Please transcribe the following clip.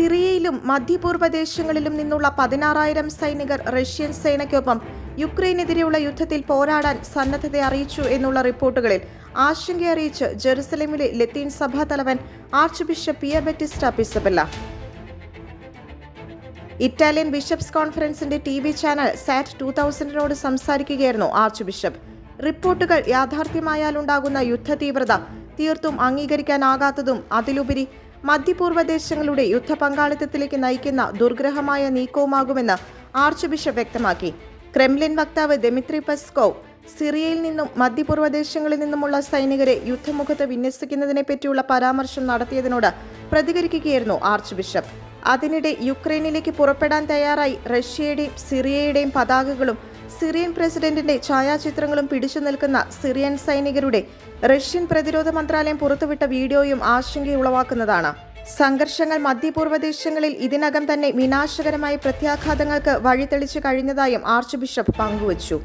സിറിയയിലും മധ്യപൂർവ ദേശങ്ങളിലും നിന്നുള്ള പതിനാറായിരം സൈനികർ റഷ്യൻ സേനയ്ക്കൊപ്പം യുക്രൈനെതിരെയുള്ള യുദ്ധത്തിൽ പോരാടാൻ സന്നദ്ധത അറിയിച്ചു എന്നുള്ള റിപ്പോർട്ടുകളിൽ ആശങ്ക അറിയിച്ച് ജെറുസലേമിലെ ലത്തീൻ സഭാ തലവൻ archbishop Pier Battista Pizzaballa. Italian bishops കോൺഫറൻസിന്റെ T V channel സാറ്റ് ടു തൗസൻഡിനോട് സംസാരിക്കുകയായിരുന്നു ആർച്ച് ബിഷപ്പ് റിപ്പോർട്ടുകൾ യാഥാർത്ഥ്യമായാലുണ്ടാകുന്ന യുദ്ധ തീവ്രത തീർത്തും അംഗീകരിക്കാനാകാത്തതും അതിലുപരി മധ്യപൂർവ ദേശങ്ങളുടെ യുദ്ധ പങ്കാളിത്തത്തിലേക്ക് നയിക്കുന്ന ദുർഗ്രഹമായ നീക്കവുമാകുമെന്ന് ആർച്ച് ബിഷപ്പ് വ്യക്തമാക്കി. ക്രെംലിൻ വക്താവ് ദെമിത്രി പെസ്കോവ് സിറിയയിൽ നിന്നും മധ്യപൂർവ ദേശങ്ങളിൽ നിന്നുമുള്ള സൈനികരെ യുദ്ധമുഖത്ത് വിന്യസിക്കുന്നതിനെ പറ്റിയുള്ള പരാമർശം നടത്തിയതിനോട് പ്രതികരിക്കുകയായിരുന്നു ആർച്ച് ബിഷപ്പ് അതിനിടെ യുക്രൈനിലേക്ക് പുറപ്പെടാൻ തയ്യാറായി റഷ്യയുടെയും സിറിയയുടെയും പതാകകളും സിറിയൻ പ്രസിഡന്റിന്റെ ഛായാചിത്രങ്ങളും പിടിച്ചു നിൽക്കുന്ന സിറിയൻ സൈനികരുടെ റഷ്യൻ പ്രതിരോധ മന്ത്രാലയം പുറത്തുവിട്ട വീഡിയോയും ആശങ്കയുളവാക്കുന്നതാണ്. സംഘർഷങ്ങൾ മധ്യപൂർവ ദേശങ്ങളിൽ ഇതിനകം തന്നെ വിനാശകരമായ പ്രത്യാഘാതങ്ങൾക്ക് വഴിതെളിച്ചു കഴിഞ്ഞതായും ആർച്ച് ബിഷപ്പ് പങ്കുവച്ചു.